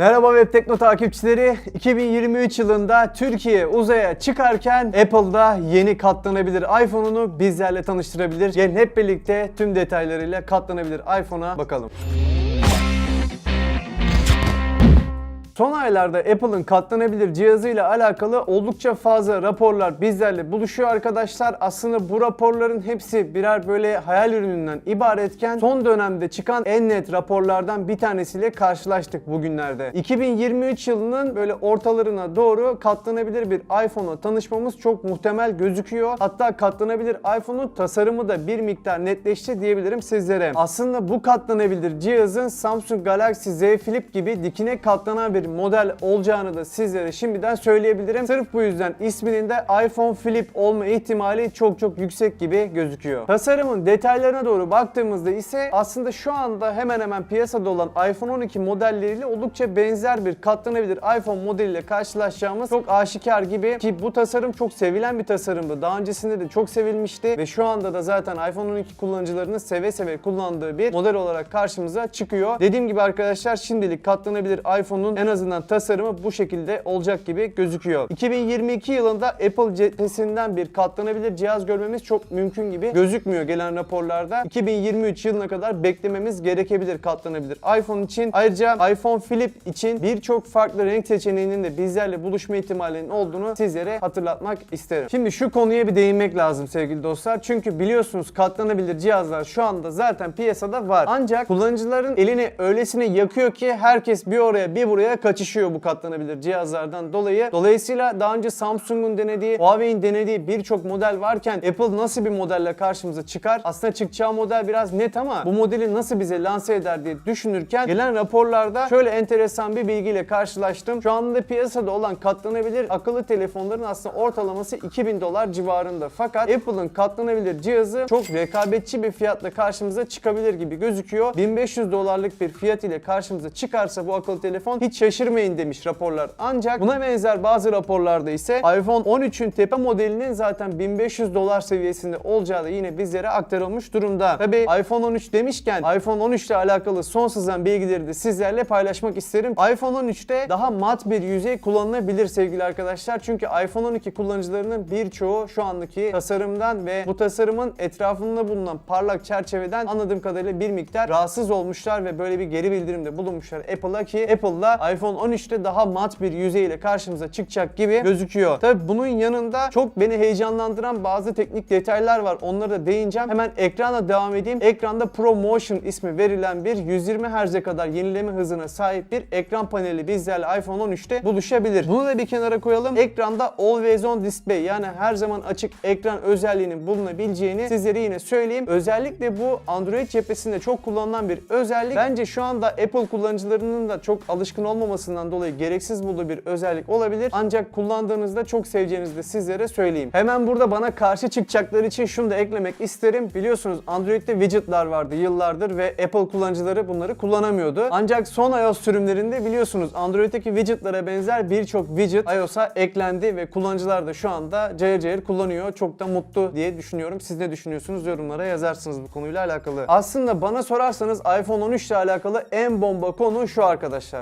Merhaba Web Tekno takipçileri. 2023 yılında Türkiye uzaya çıkarken Apple'da yeni katlanabilir iPhone'unu bizlerle tanıştırabilir. Gelin hep birlikte tüm detaylarıyla katlanabilir iPhone'a bakalım. Son aylarda Apple'ın katlanabilir cihazıyla alakalı oldukça fazla raporlar bizlerle buluşuyor arkadaşlar. Aslında bu raporların hepsi birer böyle hayal ürününden ibaretken son dönemde çıkan en net raporlardan bir tanesiyle karşılaştık bugünlerde. 2023 yılının böyle ortalarına doğru katlanabilir bir iPhone'la tanışmamız çok muhtemel gözüküyor. Hatta katlanabilir iPhone'un tasarımı da bir miktar netleşti diyebilirim sizlere. Aslında bu katlanabilir cihazın Samsung Galaxy Z Flip gibi dikine katlanan bir model olacağını da sizlere şimdiden söyleyebilirim. Sırf bu yüzden isminin de iPhone Flip olma ihtimali çok çok yüksek gibi gözüküyor. Tasarımın detaylarına doğru baktığımızda ise aslında şu anda hemen hemen piyasada olan iPhone 12 modelleriyle oldukça benzer bir katlanabilir iPhone modeliyle karşılaşacağımız çok aşikar gibi ki bu tasarım çok sevilen bir tasarımdı. Daha öncesinde de çok sevilmişti ve şu anda da zaten iPhone 12 kullanıcılarının seve seve kullandığı bir model olarak karşımıza çıkıyor. Dediğim gibi arkadaşlar şimdilik katlanabilir iPhone'un en azından tasarımı bu şekilde olacak gibi gözüküyor. 2022 yılında Apple cephesinden bir katlanabilir cihaz görmemiz çok mümkün gibi gözükmüyor gelen raporlarda. 2023 yılına kadar beklememiz gerekebilir katlanabilir iPhone için. Ayrıca iPhone Flip için birçok farklı renk seçeneğinin de bizlerle buluşma ihtimalinin olduğunu sizlere hatırlatmak isterim. Şimdi şu konuya bir değinmek lazım sevgili dostlar. Çünkü biliyorsunuz katlanabilir cihazlar şu anda zaten piyasada var. Ancak kullanıcıların elini öylesine yakıyor ki herkes bir oraya bir buraya kaçışıyor bu katlanabilir cihazlardan dolayı. Dolayısıyla daha önce Samsung'un denediği, Huawei'in denediği birçok model varken Apple nasıl bir modelle karşımıza çıkar? Aslında çıkacağı model biraz net ama bu modeli nasıl bize lanse eder diye düşünürken gelen raporlarda şöyle enteresan bir bilgiyle karşılaştım. Şu anda piyasada olan katlanabilir akıllı telefonların aslında ortalaması 2000 dolar civarında. Fakat Apple'ın katlanabilir cihazı çok rekabetçi bir fiyatla karşımıza çıkabilir gibi gözüküyor. 1500 dolarlık bir fiyat ile karşımıza çıkarsa bu akıllı telefon hiç şaşırmayın demiş raporlar. Ancak buna benzer bazı raporlarda ise iPhone 13'ün tepe modelinin zaten 1500 dolar seviyesinde olacağı da yine bizlere aktarılmış durumda. Tabi iPhone 13 demişken iPhone 13 ile alakalı son sızan bilgileri de sizlerle paylaşmak isterim. iPhone 13'te daha mat bir yüzey kullanılabilir sevgili arkadaşlar. Çünkü iPhone 12 kullanıcılarının birçoğu şu andaki tasarımdan ve bu tasarımın etrafında bulunan parlak çerçeveden anladığım kadarıyla bir miktar rahatsız olmuşlar ve böyle bir geri bildirimde bulunmuşlar Apple'a ki Apple'la iPhone 13'te daha mat bir yüzeyle karşımıza çıkacak gibi gözüküyor. Tabi bunun yanında çok beni heyecanlandıran bazı teknik detaylar var. Onlara da değineceğim. Hemen ekrana devam edeyim. Ekranda ProMotion ismi verilen bir 120 Hz'e kadar yenileme hızına sahip bir ekran paneli bizlerle iPhone 13'te buluşabilir. Bunu da bir kenara koyalım. Ekranda Always On Display yani her zaman açık ekran özelliğinin bulunabileceğini sizlere yine söyleyeyim. Özellikle bu Android cephesinde çok kullanılan bir özellik. Bence şu anda Apple kullanıcılarının da çok alışkın olmamasından dolayı gereksiz bulduğu bir özellik olabilir. Ancak kullandığınızda çok seveceğinizi de sizlere söyleyeyim. Hemen burada bana karşı çıkacakları için şunu da eklemek isterim. Biliyorsunuz Android'de widgetlar vardı yıllardır ve Apple kullanıcıları bunları kullanamıyordu. Ancak son iOS sürümlerinde biliyorsunuz Android'deki widgetlara benzer birçok widget iOS'a eklendi ve kullanıcılar da şu anda cayır cayır kullanıyor. Çok da mutlu diye düşünüyorum. Siz ne düşünüyorsunuz? Yorumlara yazarsınız bu konuyla alakalı. Aslında bana sorarsanız iPhone 13 ile alakalı en bomba konu şu arkadaşlar.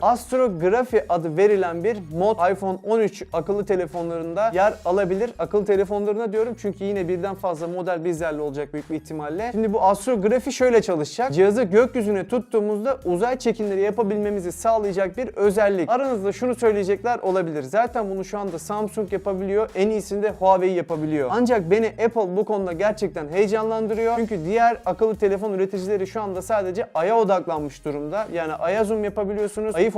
Astrografi adı verilen bir mod iPhone 13 akıllı telefonlarında yer alabilir. Akıllı telefonlarına diyorum çünkü yine birden fazla model bizlerle olacak büyük bir ihtimalle. Şimdi bu astrografi şöyle çalışacak. Cihazı gökyüzüne tuttuğumuzda uzay çekimleri yapabilmemizi sağlayacak bir özellik. Aranızda şunu söyleyecekler olabilir. Zaten bunu şu anda Samsung yapabiliyor. En iyisini de Huawei yapabiliyor. Ancak beni Apple bu konuda gerçekten heyecanlandırıyor. Çünkü diğer akıllı telefon üreticileri şu anda sadece Ay'a odaklanmış durumda. Yani Ay'a zoom yapabiliyorsunuz, Ay'ı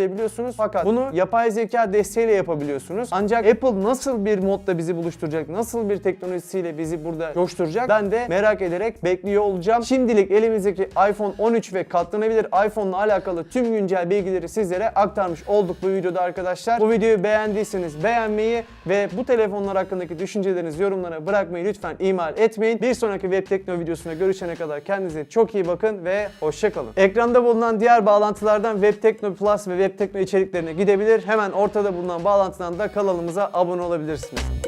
fotoğraflayabiliyorsunuz. Fakat bunu yapay zeka desteğiyle yapabiliyorsunuz. Ancak Apple nasıl bir modda bizi buluşturacak, nasıl bir teknolojisiyle bizi burada coşturacak ben de merak ederek bekliyor olacağım. Şimdilik elimizdeki iPhone 13 ve katlanabilir iPhone'la alakalı tüm güncel bilgileri sizlere aktarmış olduk bu videoda arkadaşlar. Bu videoyu beğendiyseniz beğenmeyi ve bu telefonlar hakkındaki düşüncelerinizi yorumlara bırakmayı lütfen ihmal etmeyin. Bir sonraki Web Tekno videosuna görüşene kadar kendinize çok iyi bakın ve hoşçakalın. Ekranda bulunan diğer bağlantılardan Web Tekno Plus ve Web Tekno içeriklerine gidebilir. Hemen ortada bulunan bağlantıdan da kanalımıza abone olabilirsiniz.